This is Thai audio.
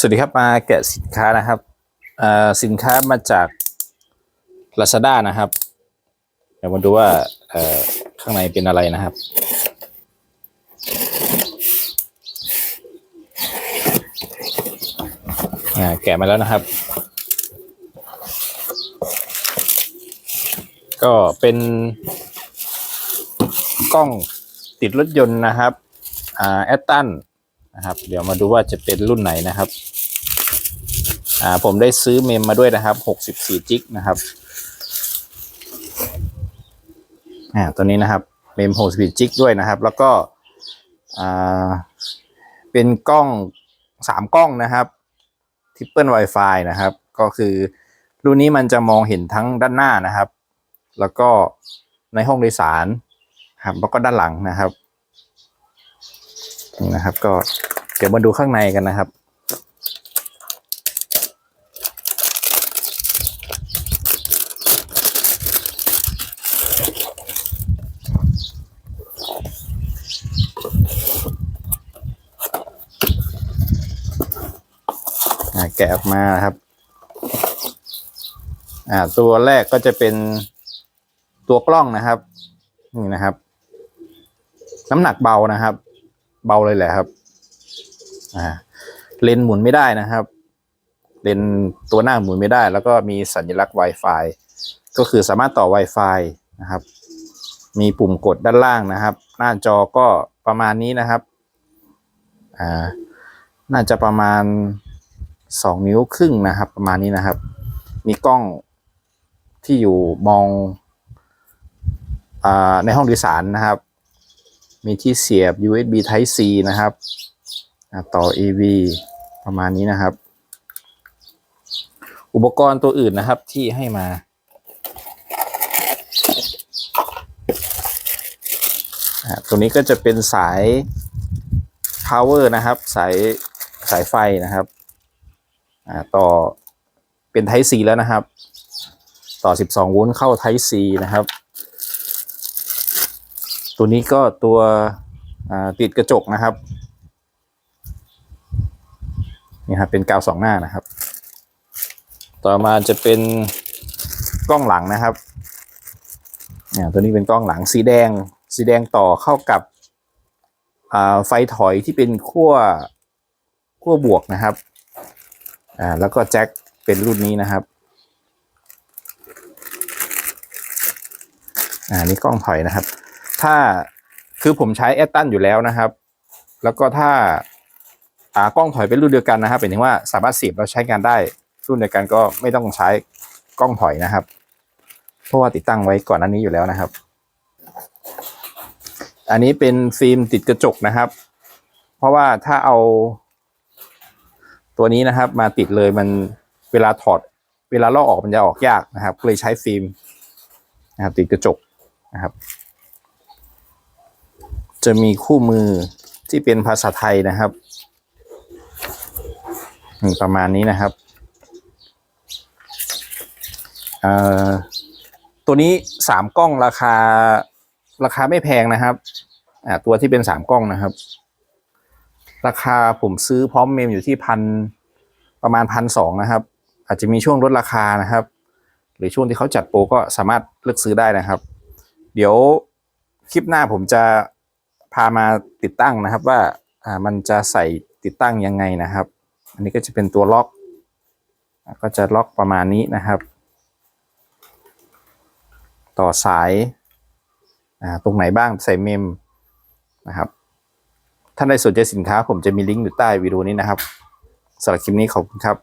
สวัสดีครับ มาแกะสินค้านะครับสินค้ามาจาก Lazada นะครับ เดี๋ยวมาดูว่าข้างในเป็นอะไรนะครับ แกะมาแล้วนะครับ ก็เป็น กล้องติดรถยนต์นะครับแอตตัน นะครับ เดี๋ยวมาดูว่าจะเป็นรุ่นไหนนะครับอ่าผมได้ซื้อเมมมาด้วยนะครับ 64 จิกนะครับอ่าตัวนี้นะครับเมม64 จิกด้วยนะครับ แล้วก็อ่าเป็นกล้องสามกล้องนะครับทิปเปิล Wi-Fi นะครับ ก็คือรุ่นนี้มันจะมองเห็นทั้งด้านหน้านะครับ แล้วก็ในห้องโดยสารครับแล้วก็ด้านหลังนะครับนี่นะครับก็ เดี๋ยวมาดูข้างในกันนะครับ แกะออกมาครับ อ่า ตัวแรกก็จะเป็นตัวกล้องนะครับ นี่นะครับ น้ำหนักเบานะครับ เบาเลยแหละครับ อ่าเลนหมุนไม่ได้นะครับ เลนตัวหน้าหมุนไม่ได้ แล้วก็มีสัญลักษณ์ Wi-Fi ก็คือสามารถต่อ Wi-Fi นะครับ มีปุ่มกดด้านล่างนะครับ หน้าจอก็ประมาณนี้นะครับอ่าน่าจะประมาณสองนิ้วครึ่งนะครับ ประมาณนี้นะครับ มีกล้องที่อยู่มองอในห้องโดยสารนะครับ มีที่เสียบ USB Type C นะครับ ต่อ AV ประมาณนี้นะครับ อุปกรณ์ตัวอื่นนะครับที่ให้มา ตัวนี้ก็จะเป็นสาย power นะครับ สายสายไฟนะครับต่อเป็น Type C แล้วนะครับ ต่อ 12 โวลต์เข้า Type C นะครับ ตัวนี้ก็ตัวติดกระจกนะครับ นี่ครับเป็นกาวสองหน้านะครับ ต่อมาจะเป็นกล้องหลังนะครับเนี่ยตัวนี้เป็นกล้องหลังสีแดง สีแดงต่อเข้ากับไฟถอยที่เป็นขั้วขั้วบวกนะครับอ่าแล้วก็แจ็คเป็นรุ่นนี้นะครับอ่านี่กล้องถอยนะครับ ถ้าคือผมใช้แอตตันอยู่แล้วนะครับ แล้วก็ถ้าากล้องถอยเป็นรุ่นเดียวกันนะครับเป็นถึงว่าสามารถเสียบแล้วใช้งานได้ รุ่นเดียวกันก็ไม่ต้องใช้กล้องถอยนะครับ เพราะว่าติดตั้งไว้ก่อนอันนี้อยู่แล้วนะครับ อันนี้เป็นฟิล์มติดกระจกนะครับ เพราะว่าถ้าเอา ตัวนี้นะครับ มาติดเลยมันเวลาถอด เวลาลอกออกมันจะออกยากนะครับก็เลยใช้ฟิล์มนะครับ ติดกระจกนะครับ จะมีคู่มือที่เป็นภาษาไทยนะครับ ประมาณนี้นะครับตัวนี้สามกล้องราคาราคาไม่แพงนะครับตัวที่เป็นสามกล้องนะครับ ราคาผมซื้อพร้อมเมมอยู่ที่พันประมาณพันสองนะครับ อาจจะมีช่วงลดราคานะครับ หรือช่วงที่เขาจัดโปรก็สามารถเลือกซื้อได้นะครับ เดี๋ยวคลิปหน้าผมจะพามาติดตั้งนะครับว่ามันจะใส่ติดตั้งยังไงนะครับ อันนี้ก็จะเป็นตัวล็อก ก็จะล็อกประมาณนี้นะครับ ต่อสายอ่าตรงไหนบ้างใส่เมมนะครับท่านใดสนใจสินค้าผมจะมีลิงก์อยู่ใต้วิดีโอนี้นะครับสำหรับคลิปนี้ขอบคุณครับ